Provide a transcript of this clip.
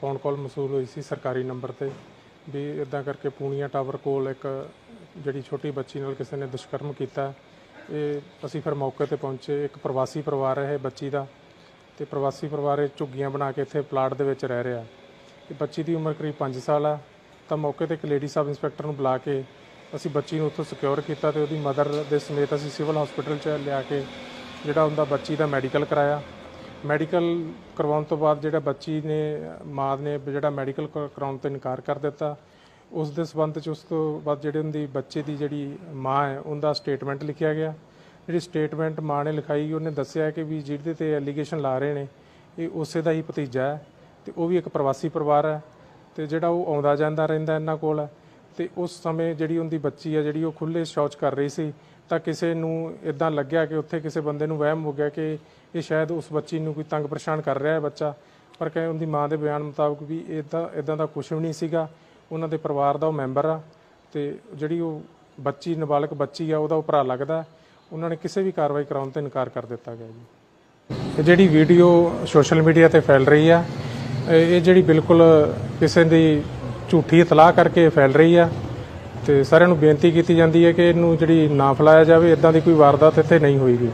Phone call Mosul ਹੋਈ ਸੀ ਸਰਕਾਰੀ number ਤੇ, ਵੀ ਇਦਾਂ ਕਰਕੇ ਪੂਨੀਆ ਟਾਵਰ ਕੋਲ ਇੱਕ ਜਿਹੜੀ ਛੋਟੀ ਬੱਚੀ ਨਾਲ ਕਿਸੇ ਨੇ ਦੁਸ਼ਕਰਮ ਕੀਤਾ। ਇਹ ਅਸੀਂ ਫਿਰ ਮੌਕੇ ਤੇ ਪਹੁੰਚੇ, ਇੱਕ ਪ੍ਰਵਾਸੀ ਪਰਿਵਾਰ ਹੈ ਇਹ ਬੱਚੀ ਦਾ, ਤੇ ਪ੍ਰਵਾਸੀ ਪਰਿਵਾਰ ਇਹ ਝੁੱਗੀਆਂ ਬਣਾ ਕੇ ਇੱਥੇ ਪਲਾਟ ਦੇ ਵਿੱਚ ਰਹਿ ਰਿਹਾ। ਇਹ ਬੱਚੀ ਦੀ ਉਮਰ ਕਰੀਬ 5 ਸਾਲ ਆ, ਤਾਂ ਮੌਕੇ ਤੇ ਇੱਕ ਲੇਡੀ ਸਬ ਇੰਸਪੈਕਟਰ ਨੂੰ ਬੁਲਾ ਕੇ ਅਸੀਂ ਬੱਚੀ ਨੂੰ ਉੱਥੋਂ ਸਿਕਿਉਰ ਕੀਤਾ ਤੇ ਉਹਦੀ ਮਦਰ ਦੇ ਸਮੇਤ ਅਸੀਂ ਸਿਵਲ ਹਸਪੀਟਲ 'ਚ ਲਿਆ ਕੇ ਜਿਹੜਾ ਉਹਦਾ ਬੱਚੀ ਦਾ ਮੈਡੀਕਲ ਕਰਾਇਆ। ਮੈਡੀਕਲ ਕਰਵਾਉਣ ਤੋਂ ਬਾਅਦ ਜਿਹੜਾ ਬੱਚੀ ਨੇ, ਮਾਂ ਨੇ ਜਿਹੜਾ ਮੈਡੀਕਲ ਕਰਾਉਣ ਤੋਂ ਇਨਕਾਰ ਕਰ ਦਿੱਤਾ, ਉਸ ਦੇ ਸਬੰਧ ਚ ਉਸ ਤੋਂ ਬਾਅਦ ਜਿਹੜੇ ਉਹਦੀ ਬੱਚੇ ਦੀ ਜਿਹੜੀ ਮਾਂ ਹੈ, ਉਹਦਾ ਸਟੇਟਮੈਂਟ ਲਿਖਿਆ ਗਿਆ। ਜਿਹੜੀ ਸਟੇਟਮੈਂਟ ਮਾਂ ਨੇ ਲਿਖਾਈ, ਉਹਨੇ ਦੱਸਿਆ ਕਿ ਵੀ ਜਿਹਦੇ ਤੇ ਐਲੀਗੇਸ਼ਨ ਲਾ ਰਹੇ ਨੇ, ਇਹ ਉਸੇ ਦਾ ਹੀ ਭਤੀਜਾ ਹੈ ਤੇ ਉਹ ਵੀ ਇੱਕ ਪ੍ਰਵਾਸੀ ਪਰਿਵਾਰ ਹੈ ਤੇ ਜਿਹੜਾ ਉਹ ਆਉਂਦਾ ਜਾਂਦਾ ਰਹਿੰਦਾ ਇਹਨਾਂ ਕੋਲ। ਤੇ ਉਸ ਸਮੇਂ ਜਿਹੜੀ ਉਹਦੀ ਬੱਚੀ ਆ, ਜਿਹੜੀ ਉਹ ਖੁੱਲੇ ਸ਼ੌਚ ਕਰ ਰਹੀ ਸੀ, ਤਾਂ ਕਿਸੇ ਨੂੰ ਇਦਾਂ ਲੱਗਿਆ ਕਿ ਉੱਥੇ ਕਿਸੇ ਬੰਦੇ ਨੂੰ ਵਹਿਮ ਹੋ ਗਿਆ ਕਿ ਇਹ ਸ਼ਾਇਦ ਉਸ ਬੱਚੀ ਨੂੰ ਕੋਈ ਤੰਗ ਪਰੇਸ਼ਾਨ ਕਰ ਰਿਹਾ ਹੈ ਬੱਚਾ। ਪਰ ਕਹੇ ਉਹਦੀ ਮਾਂ ਦੇ ਬਿਆਨ ਮੁਤਾਬਕ ਵੀ ਇਦਾਂ ਇਦਾਂ ਦਾ ਕੁਝ ਵੀ ਨਹੀਂ ਸੀਗਾ। ਉਹਨਾਂ ਦੇ ਪਰਿਵਾਰ ਦਾ ਉਹ ਮੈਂਬਰ ਆ ਤੇ ਜਿਹੜੀ ਉਹ ਬੱਚੀ, ਨਾਬਾਲਗ ਬੱਚੀ ਆ, ਉਹਦਾ ਉਹ ਭਰਾ ਲੱਗਦਾ। ਉਹਨਾਂ ਨੇ ਕਿਸੇ ਵੀ ਕਾਰਵਾਈ ਕਰਾਉਣ ਤੋਂ ਇਨਕਾਰ ਕਰ ਦਿੱਤਾ ਗਿਆ ਜੀ। ਇਹ ਜਿਹੜੀ ਵੀਡੀਓ ਸੋਸ਼ਲ ਮੀਡੀਆ ਤੇ ਫੈਲ ਰਹੀ ਆ, ਇਹ ਜਿਹੜੀ ਬਿਲਕੁਲ ਕਿਸੇ ਦੀ ਝੂਠੀ ਇਤਲਾਹ ਕਰਕੇ ਫੈਲ ਰਹੀ ਆ ਤੇ ਸਾਰਿਆਂ ਨੂੰ ਬੇਨਤੀ ਕੀਤੀ ਜਾਂਦੀ ਹੈ ਕਿ ਇਹਨੂੰ ਜਿਹੜੀ ਨਾ ਫੈਲਾਇਆ ਜਾਵੇ ਇਦਾਂ ਦੀ ਕੋਈ ਵਾਰਦਾਤ ਇੱਥੇ ਨਹੀਂ ਹੋਈਗੀ